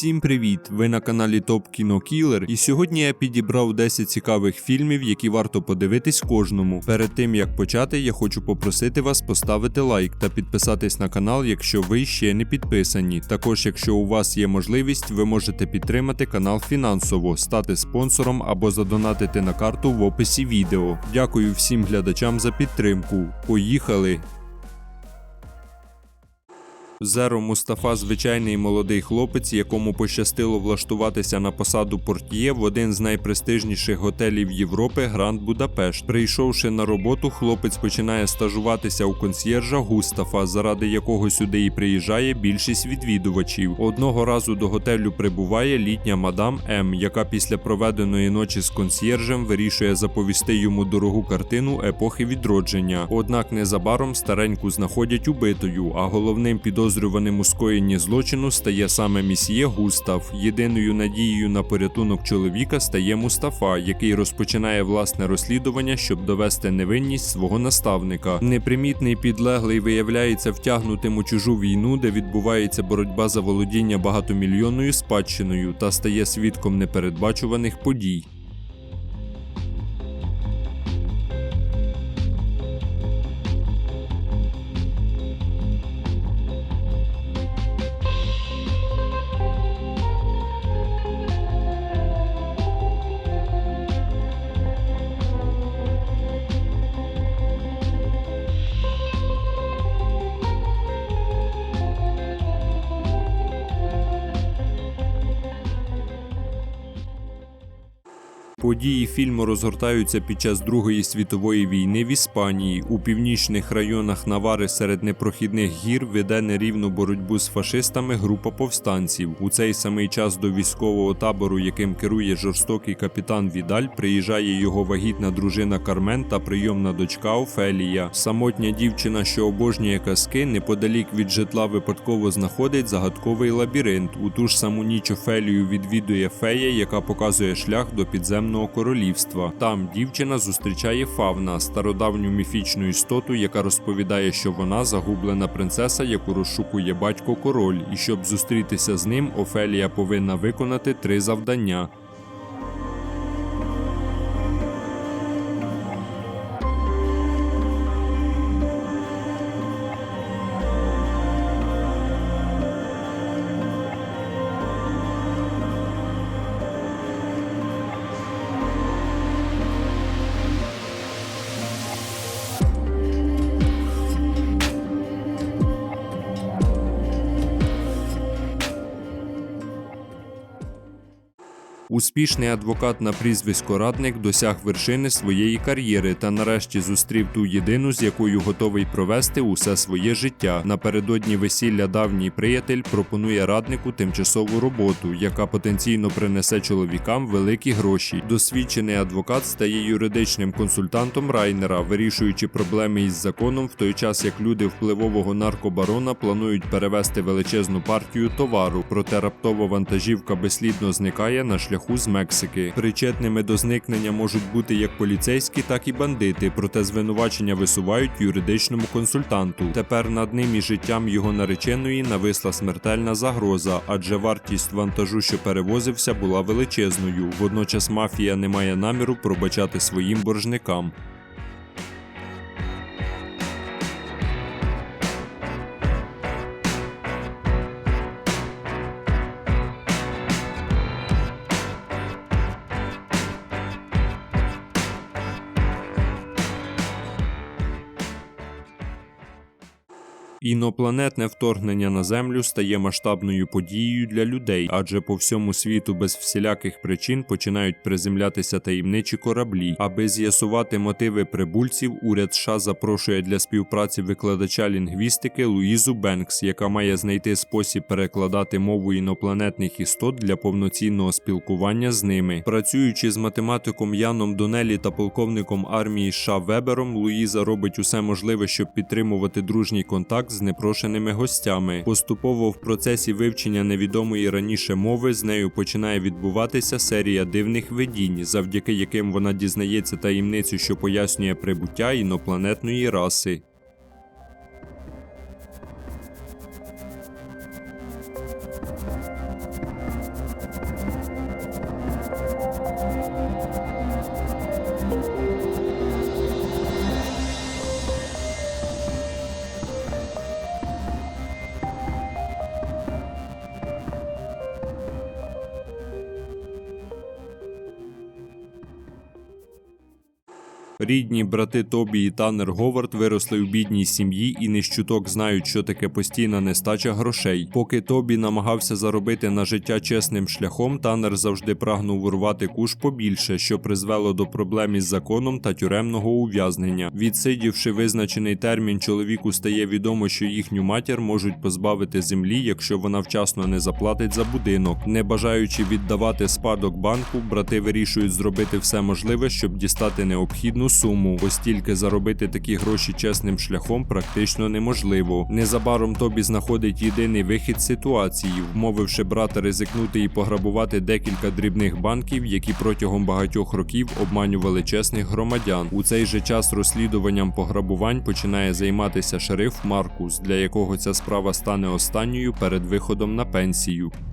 Всім привіт! Ви на каналі Топ Кіно Кілер, і сьогодні я підібрав 10 цікавих фільмів, які варто подивитись кожному. Перед тим як почати, я хочу попросити вас поставити лайк та підписатись на канал, якщо ви ще не підписані. Також, якщо у вас є можливість, ви можете підтримати канал фінансово, стати спонсором або задонатити на карту в описі відео. Дякую всім глядачам за підтримку. Поїхали! Зеро Мустафа звичайний молодий хлопець, якому пощастило влаштуватися на посаду портьє в один з найпрестижніших готелів Європи Гранд Будапешт. Прийшовши на роботу, хлопець починає стажуватися у консьєржа Густафа, заради якого сюди і приїжджає більшість відвідувачів. Одного разу до готелю прибуває літня мадам М, яка після проведеної ночі з консьєржем вирішує заповісти йому дорогу картину епохи відродження. Однак незабаром стареньку знаходять убитою, а головним підозрюваним у скоєнні злочину стає саме місьє Густав. Єдиною надією на порятунок чоловіка стає Мустафа, який розпочинає власне розслідування, щоб довести невинність свого наставника. Непримітний підлеглий виявляється втягнутим у чужу війну, де відбувається боротьба за володіння багатомільйонною спадщиною та стає свідком непередбачуваних подій. Події фільму розгортаються під час Другої світової війни в Іспанії. У північних районах Навари серед непрохідних гір веде нерівну боротьбу з фашистами група повстанців. У цей самий час до військового табору, яким керує жорстокий капітан Відаль, приїжджає його вагітна дружина Кармен та прийомна дочка Офелія. Самотня дівчина, що обожнює казки, неподалік від житла випадково знаходить загадковий лабіринт. У ту ж саму ніч Офелію відвідує фея, яка показує шлях до підземного королівства. Там дівчина зустрічає Фавна, стародавню міфічну істоту, яка розповідає, що вона загублена принцеса, яку розшукує батько король, і щоб зустрітися з ним, Офелія повинна виконати три завдання. Успішний адвокат на прізвисько Радник досяг вершини своєї кар'єри та нарешті зустрів ту єдину, з якою готовий провести усе своє життя. Напередодні весілля давній приятель пропонує раднику тимчасову роботу, яка потенційно принесе чоловікам великі гроші. Досвідчений адвокат стає юридичним консультантом Райнера, вирішуючи проблеми із законом в той час, як люди впливового наркобарона планують перевести величезну партію товару, проте раптово вантажівка безслідно зникає на шляху з Мексики. Причетними до зникнення можуть бути як поліцейські, так і бандити, проте звинувачення висувають юридичному консультанту. Тепер над ним і життям його нареченої нависла смертельна загроза, адже вартість вантажу, що перевозився, була величезною. Водночас мафія не має наміру пробачати своїм боржникам. Інопланетне вторгнення на землю стає масштабною подією для людей, адже по всьому світу без всіляких причин починають приземлятися таємничі кораблі. Аби з'ясувати мотиви прибульців, уряд США запрошує для співпраці викладача лінгвістики Луїзу Бенкс, яка має знайти спосіб перекладати мову інопланетних істот для повноцінного спілкування з ними. Працюючи з математиком Яном Донелі та полковником армії США Вебером, Луїза робить усе можливе, щоб підтримувати дружній контакт з непрошеними гостями. Поступово в процесі вивчення невідомої раніше мови з нею починає відбуватися серія дивних видінь, завдяки яким вона дізнається таємницю, що пояснює прибуття інопланетної раси. Рідні брати Тобі і Танер Говард виросли у бідній сім'ї і не щуток знають, що таке постійна нестача грошей. Поки Тобі намагався заробити на життя чесним шляхом, Танер завжди прагнув урвати куш побільше, що призвело до проблем із законом та тюремного ув'язнення. Відсидівши визначений термін, чоловіку стає відомо, що їхню матір можуть позбавити землі, якщо вона вчасно не заплатить за будинок. Не бажаючи віддавати спадок банку, брати вирішують зробити все можливе, щоб дістати необхідну суму, оскільки заробити такі гроші чесним шляхом практично неможливо. Незабаром Тобі знаходить єдиний вихід ситуації, вмовивши брата ризикнути і пограбувати декілька дрібних банків, які протягом багатьох років обманювали чесних громадян. У цей же час розслідуванням пограбувань починає займатися шериф Маркус, для якого ця справа стане останньою перед виходом на пенсію. –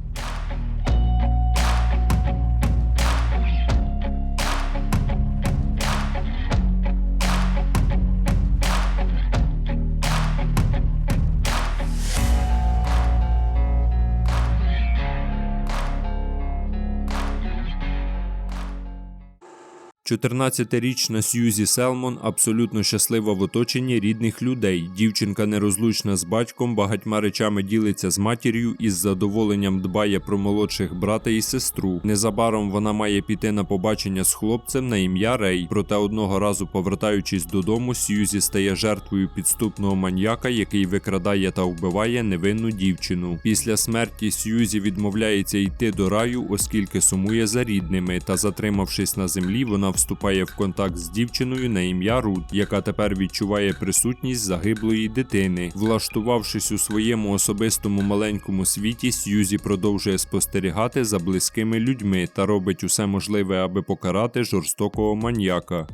14-річна Сьюзі Селмон абсолютно щаслива в оточенні рідних людей. Дівчинка нерозлучна з батьком, багатьма речами ділиться з матір'ю і з задоволенням дбає про молодших брата і сестру. Незабаром вона має піти на побачення з хлопцем на ім'я Рей. Проте одного разу, повертаючись додому, Сьюзі стає жертвою підступного маньяка, який викрадає та вбиває невинну дівчину. Після смерті Сьюзі відмовляється йти до раю, оскільки сумує за рідними, та затримавшись на землі, вона вступає в контакт з дівчиною на ім'я Рут, яка тепер відчуває присутність загиблої дитини. Влаштувавшись у своєму особистому маленькому світі, Сьюзі продовжує спостерігати за близькими людьми та робить усе можливе, аби покарати жорстокого маньяка.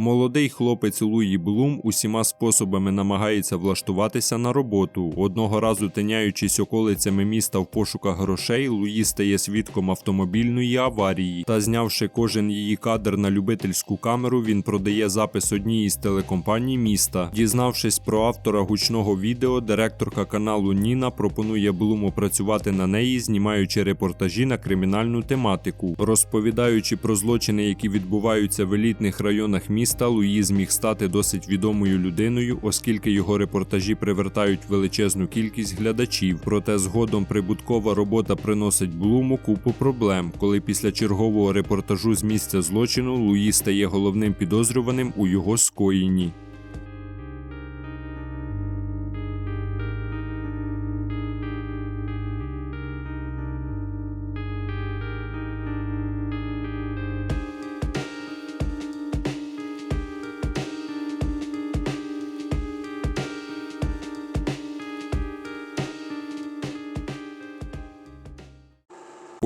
Молодий хлопець Луї Блум усіма способами намагається влаштуватися на роботу. Одного разу тиняючись околицями міста в пошуках грошей, Луї стає свідком автомобільної аварії та, знявши кожен її кадр на любительську камеру, він продає запис одній із телекомпаній міста. Дізнавшись про автора гучного відео, директорка каналу Ніна пропонує Блуму працювати на неї, знімаючи репортажі на кримінальну тематику, розповідаючи про злочини, які відбуваються в елітних районах міста. Луї зміг стати досить відомою людиною, оскільки його репортажі привертають величезну кількість глядачів. Проте згодом прибуткова робота приносить Блуму купу проблем, коли після чергового репортажу з місця злочину Луї стає головним підозрюваним у його скоєнні.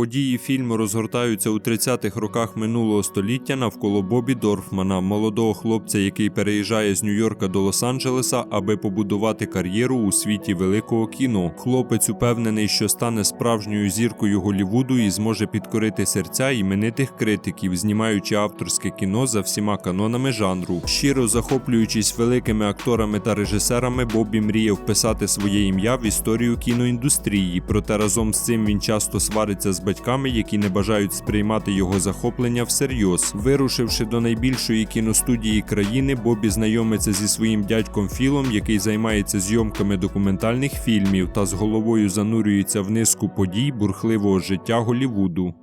Події фільму розгортаються у 30-х роках минулого століття навколо Бобі Дорфмана, молодого хлопця, який переїжджає з Нью-Йорка до Лос-Анджелеса, аби побудувати кар'єру у світі великого кіно. Хлопець упевнений, що стане справжньою зіркою Голівуду і зможе підкорити серця іменитих критиків, знімаючи авторське кіно за всіма канонами жанру. Щиро захоплюючись великими акторами та режисерами, Бобі мріє вписати своє ім'я в історію кіноіндустрії. Проте разом з цим він часто свариться з батьками, які не бажають сприймати його захоплення всерйоз. Вирушивши до найбільшої кіностудії країни, Бобі знайомиться зі своїм дядьком Філом, який займається зйомками документальних фільмів та з головою занурюється в низку подій бурхливого життя Голівуду.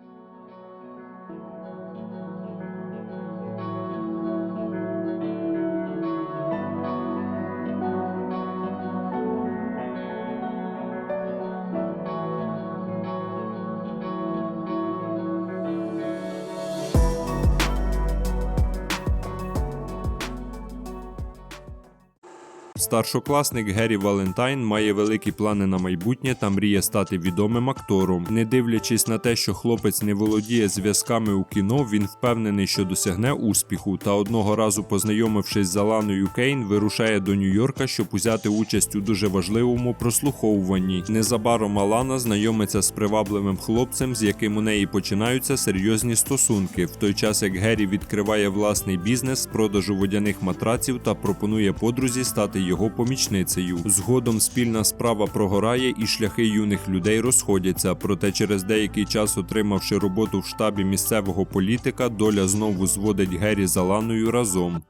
Старшокласник Геррі Валентайн має великі плани на майбутнє та мріє стати відомим актором. Не дивлячись на те, що хлопець не володіє зв'язками у кіно, він впевнений, що досягне успіху. Та одного разу, познайомившись з Аланою Кейн, вирушає до Нью-Йорка, щоб узяти участь у дуже важливому прослуховуванні. Незабаром Алана знайомиться з привабливим хлопцем, з яким у неї починаються серйозні стосунки. В той час як Геррі відкриває власний бізнес з продажу водяних матраців та пропонує подрузі стати його помічницею. Згодом спільна справа прогорає і шляхи юних людей розходяться. Проте через деякий час, отримавши роботу в штабі місцевого політика, доля знову зводить Гері з Аланою разом.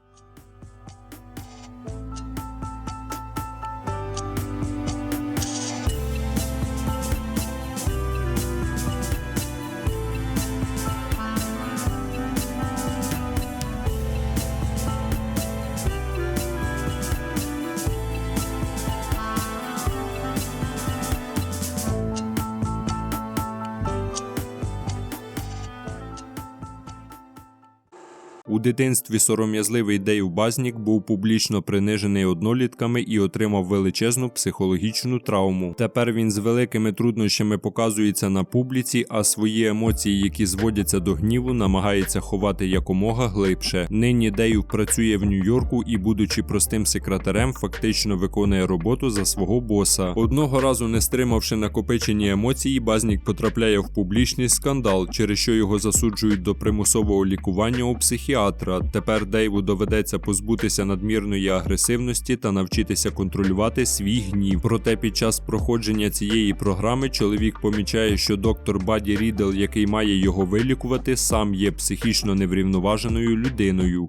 У дитинстві сором'язливий Дейв Базнік був публічно принижений однолітками і отримав величезну психологічну травму. Тепер він з великими труднощами показується на публіці, а свої емоції, які зводяться до гніву, намагається ховати якомога глибше. Нині Дейв працює в Нью-Йорку і, будучи простим секретарем, фактично виконує роботу за свого боса. Одного разу, не стримавши накопичені емоції, Базнік потрапляє в публічний скандал, через що його засуджують до примусового лікування у психіатра. Тепер Дейву доведеться позбутися надмірної агресивності та навчитися контролювати свій гнів. Проте під час проходження цієї програми чоловік помічає, що доктор Баді Рідл, який має його вилікувати, сам є психічно неврівноваженою людиною.